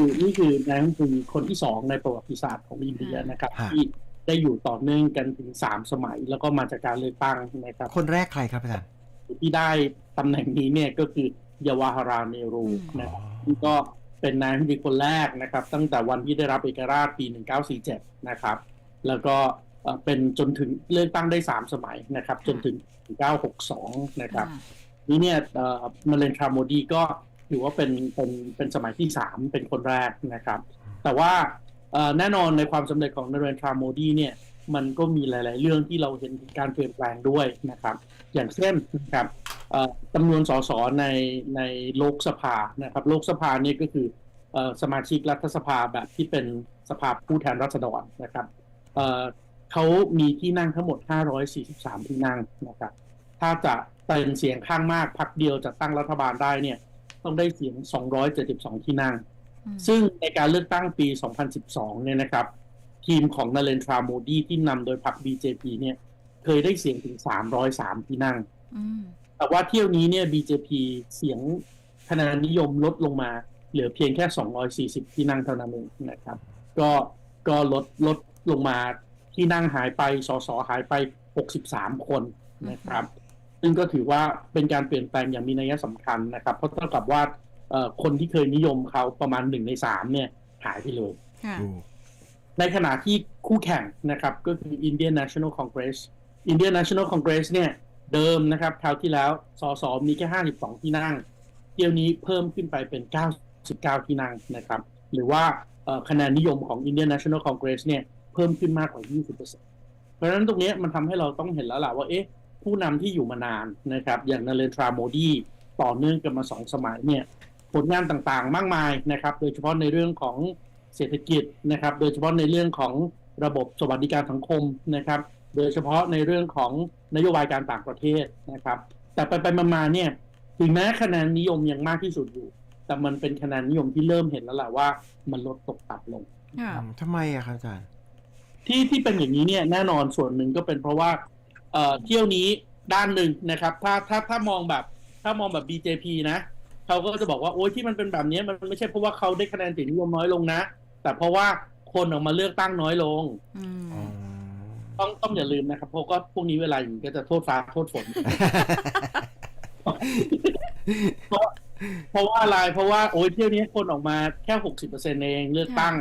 คือนี่คือนายกรัฐมนตรีคนที่สองในประวัติศาสตร์ของอินเดียนะครับฮะที่ได้อยู่ต่อเนื่องกันถึงสามสมัย แล้วก็มาจากการเลือกตั้งนะครับ คนแรกใครครับอาจารย์ที่ได้ตำแหน่งนี้เนี่ยก็คือเยาวาฮาราเนรูอืมนะครับที่ก็เป็นนายกรัฐมนตรีคนแรกนะครับ ตั้งแต่วันที่ได้รับเอกราชปี 1947 นะครับ แล้วก็เอ่อเป็นจนถึงเลือกตั้งได้ 3 สมัยนะครับ จนถึง1962 นะครับอ่านี่เนี่ยเอ่อมาเลนทราโมดีก็ ถือว่าเป็นเป็นเป็นสมัยที่3เป็นคนแรกนะครับ แต่ว่าเอ่อแน่นอนในความสำเร็จของนเรนทราโมดีเนี่ยมันก็มีหลาย ๆ เรื่องที่เราเห็นการเปลี่ยนแปลงด้วยนะครับ อย่างเช่นนะครับเอ่อจำนวนสสในในโลกสภานะครับ โลกสภาเนี่ยก็คือเอ่อสมาชิกรัฐสภาแบบที่เป็นสภาผู้แทนราษฎรนะครับเอ่อเขามีที่นั่งทั้งหมด 543 ที่นั่งนะครับ ถ้าจะเป็นเสียงข้างมากพักเดียวจะตั้งรัฐบาลได้เนี่ย ต้องได้เสียง 272 ที่นั่งอืมซึ่งในการเลือกตั้งปี 2012 เนี่ยนะครับ ทีมของนาเรนทราโมดีที่นำโดยพรรค BJP เนี่ย เคยได้เสียงถึง 303 ที่นั่งอืมแต่ว่าเที่ยวนี้เนี่ย BJP เสียงคะแนนนิยมลดลงมา เหลือเพียงแค่ 240 ที่นั่งเท่านั้นเองนะครับ ก็ก็ลดลดลงมาที่นั่งหายไป สสหายไป 63 คนนะครับ ซึ่งก็ถือว่าเป็นการเปลี่ยนแปลงอย่างมีนัยสำคัญนะครับ เพราะเท่ากับว่าเอ่อคนที่เคยนิยมเขาประมาณหนึ่งในสามเนี่ยหายไปเลยค่ะดูในขณะที่คู่แข่งนะครับ ก็คือ Indian National Congress Indian National Congress เนี่ยเดิมนะครับคราวที่แล้วสสมีแค่ 52 ที่นั่ง เที่ยวนี้เพิ่มขึ้นไปเป็น 99 ที่นั่งนะครับ หรือว่าเอ่อคะแนนนิยมของ Indian National Congress เนี่ยเพิ่มขึ้นมากกว่า 20%เพราะฉะนั้นตรงเนี้ยมันทำให้เราต้องเห็นแล้วล่ะว่าเอ๊ะ ผู้นำที่อยู่มานานนะครับ อย่างนาเรนทราโมดีต่อเนื่องกันมาสองสมัยเนี่ยผลงานต่างๆ มากมายนะครับ โดยเฉพาะในเรื่องของเศรษฐกิจนะครับ โดยเฉพาะในเรื่องของระบบสวัสดิการสังคมนะครับ โดยเฉพาะในเรื่องของนโยบายการต่างประเทศนะครับ แต่ไปไปๆมาๆเนี่ยถึงแม้คะแนนนิยมยังมากที่สุดอยู่ แต่มันเป็นคะแนนนิยมที่เริ่มเห็นแล้วแหละว่ามันลดตกต่ำลงค่ะอืมทำไมอะครับอาจารย์ที่ที่เป็นอย่างนี้เนี่ยแน่นอนส่วนหนึ่งก็เป็นเพราะว่า เอ่อเที่ยวนี้ด้านหนึ่งนะครับ ถ้าถ้าถ้ามองแบบถ้ามองแบบ BJP นะเขาก็จะบอกว่าโอ้ยที่มันเป็นแบบนี้มันไม่ใช่เพราะว่าเขาได้คะแนนเสียงนิยมน้อยลงนะ แต่เพราะว่าคนออกมาเลือกตั้งน้อยลงอืมอ๋อต้องต้องอย่าลืมนะครับเพราะก็พวกนี้เวลาอย่างนี้ก็จะโทษฟ้าโทษฝนเพราะเพราะว่าอะไรเพราะว่าโอ้ยเที่ยวนี้คนออกมาแค่หกสิบเปอร์เซ็นเองเลือกตั้ง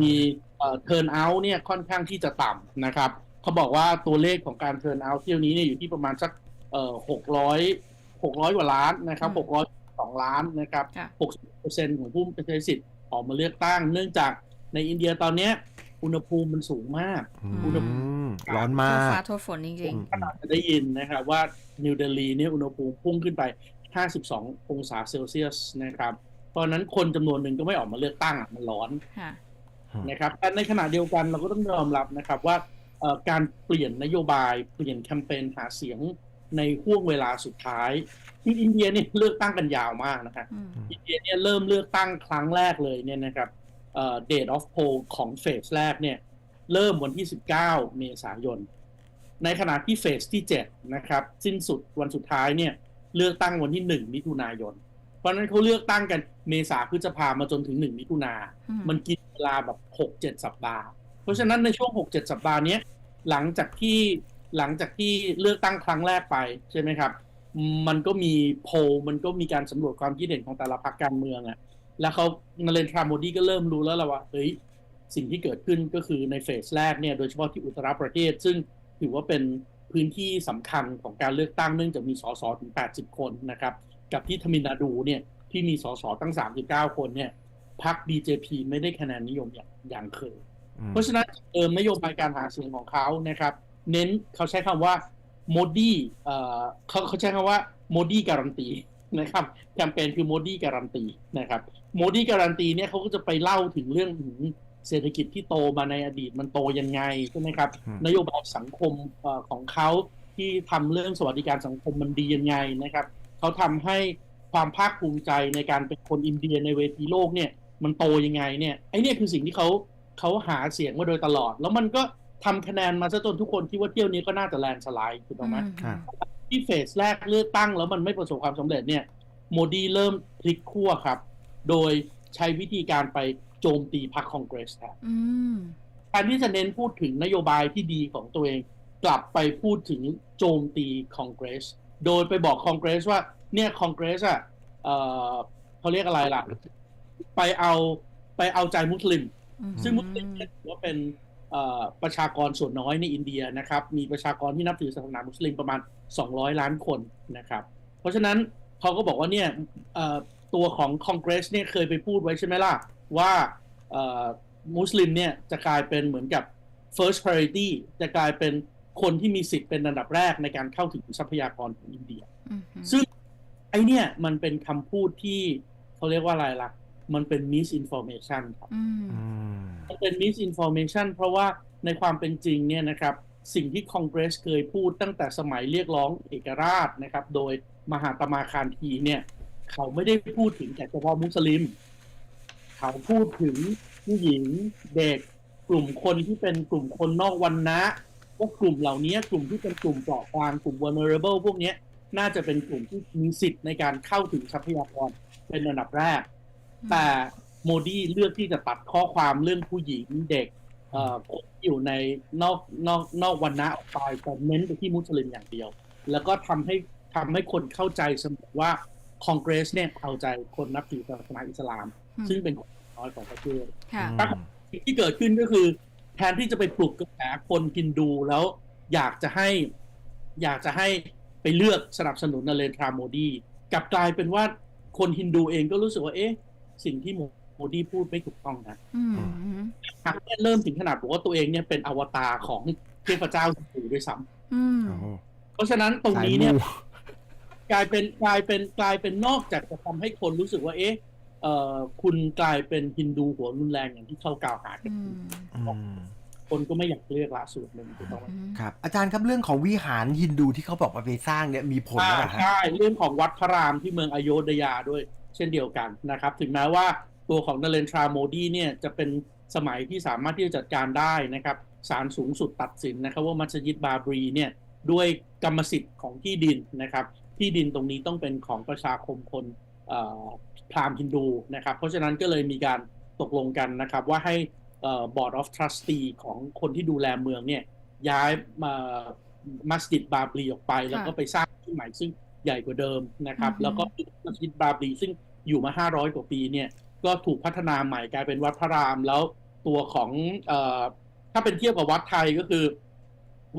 มีเอ่อ turn out เนี่ยค่อนข้างที่จะต่ำนะครับ เขาบอกว่าตัวเลขของการ turn out เที่ยวนี้เนี่ยอยู่ที่ประมาณสักเอ่อหกร้อยหกร้อยกว่าล้านนะครับหกร้อยสองล้านนะครับค่ะหกสิบเปอร์เซ็นของผู้ใช้สิทธิ์ออกมาเลือกตั้ง เนื่องจากในอินเดียตอนเนี้ยอุณหภูมิมันสูงมากอืมร้อนโทมาษกฟ้าโทษฝนจริงขนาดจะได้ยินนะครับว่านิวเดลีเนี่ยอุณหภูมิพุ่งขึ้นไป 52 องศาเซลเซียสนะครับเพราะฉะนั้นคนจำนวนหนึ่งก็ไม่ออกมาเลือกตั้งอะมันร้อนๆค่ะนะครับแต่ในขณะเดียวกันเราก็ต้องยอมรับนะครับว่าเอ่อ การเปลี่ยนนโยบายเปลี่ยนแคมเปญหาเสียงในห่วงเวลาสุดท้ายที่อินเดียเนี่ยเลือกตั้งกันยาวมากนะครับอืมอินเดียเนี่ยเริ่มเลือกตั้งครั้งแรกเลยเนี่ยนะครับเอ่อ date of poll ของเฟสแรกเนี่ยเริ่มวันที่ 19 เมษายน ในขณะที่เฟสที่ 7 นะครับ สิ้นสุดวันสุดท้ายเนี่ยเลือกตั้งวันที่ 1 มิถุนายน เพราะฉะนั้นเขาเลือกตั้งกันเมษาพฤษภามาจนถึง 1 มิถุนาอืมันกินเวลาแบบ 6-7 สัปดาห์ เพราะฉะนั้นในช่วง 6-7 สัปดาห์เนี้ย หลังจากที่หลังจากที่เลือกตั้งครั้งแรกไปใช่ไหมครับ มันก็มีโพลมันก็มีการสำรวจความคิดเห็นของแต่ละพรรคการเมืองอะแล้วเขานาเรนทราโมดีก็เริ่มรู้แล้วละว่าเฮ้ยสิ่งที่เกิดขึ้นก็คือในเฟสแรกเนี่ยโดยเฉพาะที่อุตรประเทศ ซึ่งถือว่าเป็นพื้นที่สำคัญของการเลือกตั้งเนื่องจากมีสสถึง 80 คนนะครับ กับที่ทมินาดูเนี่ยที่มีสสตั้ง 39 คนเนี่ยพรรค BJP ไม่ได้คะแนนนิยมอย่างอย่างเคย เพราะฉะนั้นเติมนโยบายการหาเสียงของเขานะครับ เน้นเขาใช้คำว่าโมดีเอ่อเขาเขาใช้คำว่าโมดีการันตีนะครับแคมเปญคือโมดีการันตีนะครับโมดีการันตีเนี่ยเขาก็จะไปเล่าถึงเรื่องถึงเศรษฐกิจที่โตมาในอดีตมันโตยังไงใช่ไหมครับอืมนโยบายสังคมเอ่อของเขาที่ทำเรื่องสวัสดิการสังคมมันดียังไงนะครับเขาทำให้ความภาคภูมิใจในการเป็นคนอินเดียในเวทีโลกเนี่ย มันโตยังไงเนี่ยไอเนี่ยคือสิ่งที่เขา เขาหาเสียงมาโดยตลอด แล้วมันก็ทำคะแนนมาซะจนทุกคนคิดว่าเที่ยวนี้ก็น่าจะแลนด์สไลด์ถูกต้องไหมครับที่เฟสแรกเลือกตั้งแล้วมันไม่ประสบความสำเร็จเนี่ย โมดีเริ่มพลิกขั้วครับ โดยใช้วิธีการไปโจมตีพรรคคองเกรสแทนอืมแทนที่จะเน้นพูดถึงนโยบายที่ดีของตัวเอง กลับไปพูดถึงโจมตีคองเกรส โดยไปบอกคองเกรสว่าเนี่ยคองเกรสอะเอ่อเขาเรียกอะไรล่ะ ไปเอาไปเอาใจมุสลิมอืม ซึ่งมุสลิมเนี่ยถือว่าเป็นเอ่อประชากรส่วนน้อยในอินเดียนะครับ มีประชากรที่นับถือศาสนามุสลิมประมาณ 200 ล้านคนนะครับ เพราะฉะนั้นเขาก็บอกว่าเนี่ยเอ่อตัวของคอนเกรสเนี่ยเคยไปพูดไว้ใช่ไหมล่ะ ว่าเอ่อมุสลิมเนี่ยจะกลายเป็นเหมือนกับ first priority จะกลายเป็นคนที่มีสิทธิ์เป็นอันดับแรกในการเข้าถึงทรัพยากรของอินเดียอืมซึ่งไอเนี่ยมันเป็นคำพูดที่เขาเรียกว่าอะไรล่ะ มันเป็น misinformation ครับอืมอืมมันเป็น misinformation เพราะว่าในความเป็นจริงเนี่ยนะครับสิ่งที่คอนเกรสเคยพูดตั้งแต่สมัยเรียกร้องเอกราชนะครับ โดยมหาตมาคารทีเนี่ย เขาไม่ได้พูดถึงแต่เฉพาะมุสลิม เขาพูดถึงผู้หญิงเด็กกลุ่มคนที่เป็นกลุ่มคนนอกวันนะว่ากลุ่มเหล่านี้กลุ่มที่เป็นกลุ่มเปราะบางกลุ่ม vulnerable พวกเนี้ยน่าจะเป็นกลุ่มที่มีสิทธิ์ในการเข้าถึงทรัพยากรเป็นอันดับแรก แต่โมดีเลือกที่จะตัดข้อความเรื่องผู้หญิงเด็กเอ่อคนที่อยู่ในนอกนอกนอกวันนะออกไปแต่เน้นไปที่มุสลิมอย่างเดียว แล้วก็ทำให้ทำให้คนเข้าใจเสมอว่าคอนเกรสเนี่ยเอาใจคนนับถือศาสนาอิสลามอืมซึ่งเป็นคนน้อยของประเทศค่ะครับสิ่งที่เกิดขึ้นก็คือแทนที่จะไปปลุกกระแสคนฮินดูแล้ว อยากจะให้ อยากจะให้ไปเลือกสนับสนุนนเรนทราโมดี กลับกลายเป็นว่าคนฮินดูเองก็รู้สึกว่าเอ๊ะ สิ่งที่โมดีพูดไม่ถูกต้องนะอืมทางเนี่ยเริ่มถึงขนาดบอกว่าตัวเองเนี่ยเป็นอวตารของเทพเจ้าฮินดูด้วยซ้อืมโอ้โหำเพราะฉะนั้นตรงสายนี้เนี่ยมูกลายเป็นกลายเป็นกลายเป็นนอกจากจะทำให้คนรู้สึกว่า เอ๊ะเอ่อคุณกลายเป็นฮินดูหัวรุนแรงอย่างที่เขากล่าวหากันอืมอืมคนก็ไม่อยากเลือกละส่วนหนึ่งถูกต้องไหมครับ อาจารย์ครับเรื่องของวิหารฮินดูที่เขาบอกว่าไปสร้างเนี่ยมีผลหรือเปล่าฮะใช่เรื่องของวัดพระรามที่เมืองอโยธยาด้วย เช่นเดียวกันนะครับ ถึงแม้ว่าตัวของนเรนทราโมดีเนี่ยจะเป็นสมัยที่สามารถที่จะจัดการได้นะครับศาลสูงสุดตัดสินนะครับ ว่ามัสยิดบาบรีเนี่ยด้วยกรรมสิทธิ์ของที่ดินนะครับ ที่ดินตรงนี้ต้องเป็นของประชาคมคนพราหมณ์ฮินดูนะครับ เพราะฉะนั้นก็เลยมีการตกลงกันนะครับ ว่าให้เอ่อ board of trustee ของคนที่ดูแลเมืองเนี่ยย้ายมามัสยิดบาบรีออกไป แล้วก็ไปสร้างที่ใหม่ซึ่ง ใหญ่กว่าเดิมนะครับอือฮึแล้วก็มัสยิดบาบรีซึ่งอยู่มา 500 กว่าปีเนี่ยก็ถูกพัฒนาใหม่กลายเป็นวัดพระรามแล้วตัวของเอ่อถ้าเป็นเทียบกับวัดไทยก็คือ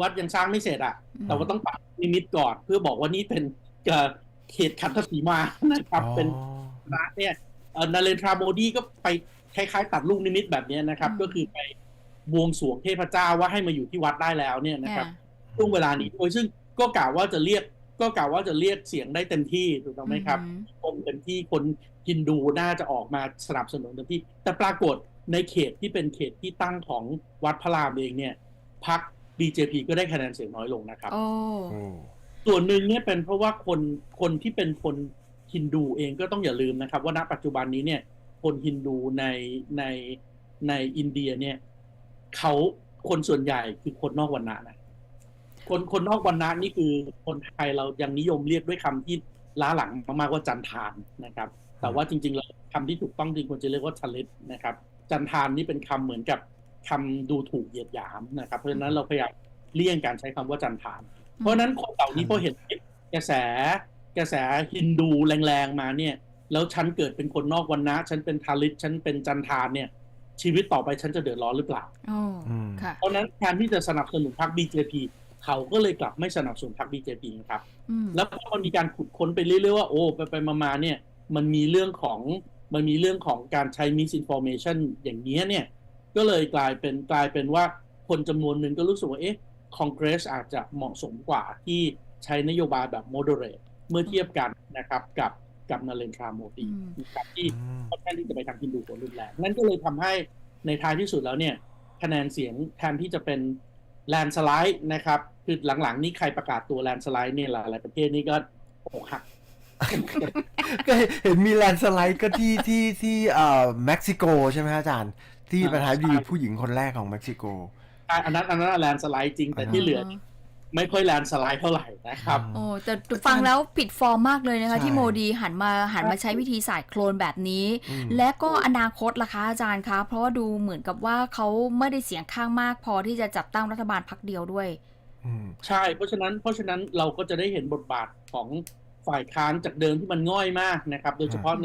วัดยังสร้างไม่เสร็จอะแต่ว่าต้องปัดนิมิตก่อน เพื่อบอกว่านี่เป็นเอ่อเขตขันธสีมานะครับ เป็นอ๋อพระเนี่ยเอ่อนาเรนทราโมดีก็ไปคล้ายๆตัดลูกนิมิตแบบเนี้ยนะครับอืมก็คือไปบวงสรวงเทพเจ้าว่าให้มาอยู่ที่วัดได้แล้วเนี่ยนะครับค่ะช่วงเวลานี้โดยซึ่งก็กล่าวว่าจะเรียก ก็กล่าวว่าจะเรียกเสียงได้เต็มที่ถูกต้องไหมครับอืมคนเต็มที่คนฮินดูน่าจะออกมาสนับสนุนเต็มที่ แต่ปรากฏในเขตที่เป็นเขตที่ตั้งของวัดพระรามเองเนี่ยพรรค BJP ก็ได้คะแนนเสียงน้อยลงนะครับโอ้โอ้ส่วนหนึ่งเนี่ยเป็นเพราะว่าคนคนที่เป็นคนฮินดูเองก็ต้องอย่าลืมนะครับ ว่าณปัจจุบันนี้เนี่ย คนฮินดูในในในอินเดียเนี่ยเขาคนส่วนใหญ่คือคนนอกวรรณะนะ คนคนนอกวรรณะนี่คือคนไทยเรายังนิยมเรียกด้วยคำที่ล้าหลังมากๆว่าจันทานนะครับ แต่ว่าจริงๆแล้วคำที่ถูกต้องจริงควรจะเรียกว่าชลิตนะครับ จันทานนี่เป็นคำเหมือนกับคำดูถูกเหยียดหยามนะครับ เพราะฉะนั้นเราพยายามเลี่ยงการใช้คำว่าจันทาน เพราะฉะนั้นคนเหล่านี้พอเห็นกระแสกระแสฮินดูแรงๆมาเนี่ยแล้วฉันเกิดเป็นคนนอกวันนะฉันเป็นทาลิตฉันเป็นจันทานเนี่ย ชีวิตต่อไปฉันจะเดือดร้อนหรือเปล่าโอ้อืมค่ะเพราะฉะนั้นแทนที่จะสนับสนุนพรรค BJP เขาก็เลยกลับไม่สนับสนุนพรรค BJP ครับอืมแล้วพอมันมีการขุดค้นไปเรื่อยๆว่าโอ้ไปไปๆมาๆเนี่ย มันมีเรื่องของมันมีเรื่องของการใช้ misinformation อย่างนี้ยเนี่ย ก็เลยกลายเป็นกลายเป็นว่าคนจำนวนหนึ่งก็รู้สึกว่า เอ๊ะคอนเกรสอาจจะเหมาะสมกว่าที่ใช้นโยบายแบบ moderate เมื่อเทียบกันนะครับกับกับนาเรนทราโมดีอืมนะครับที่อืมค่อนข้างที่จะไปทางฮินดูหัวรุนแรงนั่นก็เลยทำให้ในท้ายที่สุดแล้วเนี่ย คะแนนเสียงแทนที่จะเป็น แลนสไลด์นะครับ คือหลังๆ นี้ใครประกาศตัวแลนสไลด์เนี่ยหลายๆประเทศนี่ก็อกหักก็เห็นมีแลนด์สไลด์ก็ที่ที่ที่เอ่อเม็กซิโกใช่ไหมฮะอาจารย์ ที่อ่าประธานาธิบดีใช่ผู้หญิงคนแรกของเม็กซิโกอันนั้นอันนั้นแลนสไลด์จริงแต่ที่เหลือ ไม่ค่อยแลนด์สไลด์เท่าไหร่นะครับอืมโอ้แต่ฟังแล้วผิดฟอร์มมากเลยนะคะใช่ที่โมดีหันมาหันมาใช้วิธีสายโคลนแบบนี้อืมและก็อนาคตล่ะคะอาจารย์คะเพราะว่าดูเหมือนกับว่าเขาไม่ได้เสียงข้างมากพอที่จะจัดตั้งรัฐบาลพักเดียวด้วยอืมใช่เพราะฉะนั้นเพราะฉะนั้นเราก็จะได้เห็นบทบาทของฝ่ายค้านจากเดิมที่มันง่อยมากนะครับ โดยเฉพาะใน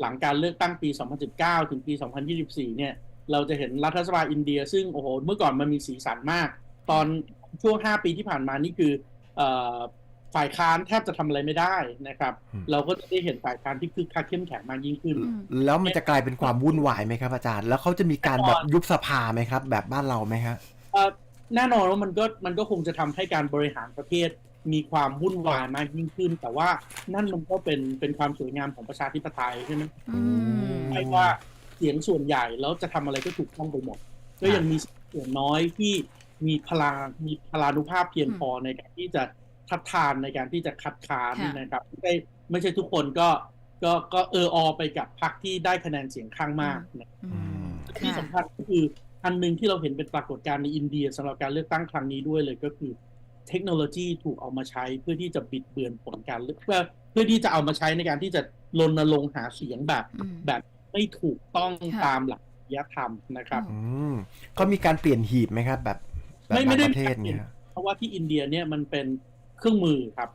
หลังการเลือกตั้งปี 2019 ถึงปี 2024 เนี่ย เราจะเห็นรัฐสภาอินเดีย ซึ่งโอ้โห เมื่อก่อนมันมีสีสันมาก ตอน ช่วง5ปีที่ผ่านมานี่คือเอ่อฝ่ายค้านแทบจะทำอะไรไม่ได้นะครับอืมเราก็จะได้เห็นฝ่ายค้านที่คึกคักเข้มแข็งมากยิ่งขึ้นอืมแล้วมันจะกลายเป็นความวุ่นวายไหมครับอาจารย์ แล้วเขาจะมีการแบบยุบสภาไหมครับ แบบบ้านเราไหมฮะเอ่อแน่นอนว่ามันก็มันก็คงจะทำให้การบริหารประเทศมีความวุ่นวายมากยิ่งขึ้น แต่ว่านั่นมันก็เป็นเป็นความสวยงามของประชาธิปไตยใช่ไหมอืมไม่ว่าเสียงส่วนใหญ่แล้วจะทำอะไรก็ถูกต้องไปหมด ก็ยังมีส่วนน้อยที่ มีพลังมีพลานุภาพเพียงพอในการที่จะทัดทานในการที่จะคัดค้านค่ะนะครับไม่ใช่ไม่ใช่ทุกคนก็ก็ก็เอออไปกับพรรคที่ได้คะแนนเสียงข้างมากนะอืมที่ค่ะสำคัญก็คืออันหนึ่งที่เราเห็นเป็นปรากฏการณ์ในอินเดียสำหรับการเลือกตั้งครั้งนี้ด้วยเลยก็คือ เทคโนโลยีถูกเอามาใช้เพื่อที่จะบิดเบือนผลการเลือกเพื่อเพื่อที่จะเอามาใช้ในการที่จะรณรงค์หาเสียงแบบอืมแบบไม่ถูกต้องค่ะตามหลักจริยธรรมนะครับอือืมเขามีการเปลี่ยนหีบไหมครับ แบบ แบบไม่ไม่บางได้ประเทศมีการเปลี่เนี่ยยนเพราะว่าที่อินเดียเนี่ยมันเป็นเครื่องมือครับ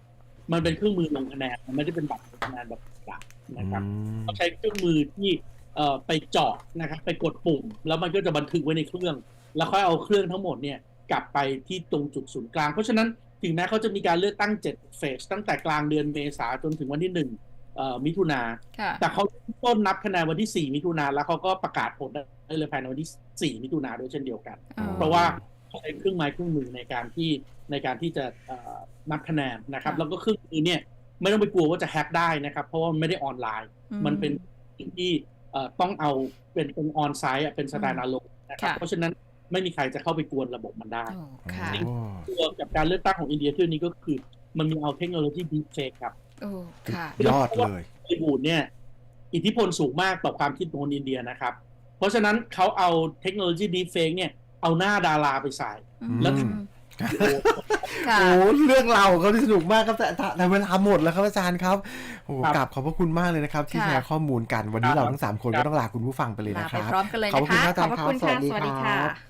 มันเป็นเครื่องมือลงคะแนนมันไม่ได้เป็นบัตรลงคะแนนแบบกระนะครับอืมเขาใช้เครื่องมือที่เอ่อไปเจาะนะครับไปกดปุ่ม แล้วมันก็จะบันทึกไว้ในเครื่อง แล้วค่อยเอาเครื่องทั้งหมดเนี่ยกลับไปที่ตรงจุดศูนย์กลาง เพราะฉะนั้นถึงแม้เขาจะมีการเลือกตั้ง7เฟสตั้งแต่กลางเดือนเมษาจนถึงวันที่1เอ่อมิถุนา ค่ะ แต่เขาต้นนับคะแนนวันที่ 4 มิถุนาแล้วเขาก็ประกาศผลได้เลยภายในวันที่ 4 มิถุนาด้วยเช่นเดียวกัน อ๋อ เพราะว่า ใช้เครื่องไม้เครื่องมือในการที่ในการที่จะเอ่อนับคะแนนนะครับค่ะแล้วก็เครื่องมือเนี่ยไม่ต้องไปกลัวว่าจะแฮ็กได้นะครับ เพราะว่ามันไม่ได้ออนไลน์อืมันเป็นสิ่งที่เอ่อต้องเอาเป็นเป็นออนไซต์เป็นสแตนด์อะโลนะครับค่ะเพราะฉะนั้นไม่มีใครจะเข้าไปกวนระบบมันได้โอ้ค่ะโอ้ตัวกับการเลือกตั้งของอินเดียที่นี้ก็คือ มันมีเอาเทคโนโลยีดีเฟกครับโอ้ค่ะยอดเลยฮอลลีวูดเนี่ย อิทธิพลสูงมากต่อความคิดของคนอินเดียนะครับ เพราะฉะนั้นเขาเอาเทคโนโลยีดีเฟกเนี่ย เอาหน้าดาราไปใส่ แล้วอืม ค่ะ โอ้เรื่องเราวเขาที่สนุกมากครับแต่แต่แต่เวลาหมดแล้วครับอาจารย์ครับโอ้ครับกราบขอบพระคุณมากเลยนะครับ ที่ค่ะ แชร์ข้อมูลกันวันนี้ครับ เราทั้งสามคนครัก็บต้องลาคุณผู้ฟังไปเลยลานะคไปรับพร้อมกันเลยขอบนะคุณคะครับอาจารย์ขอบพระคุณครับค่ะสวัสดีสวัสดีครัค่ะบ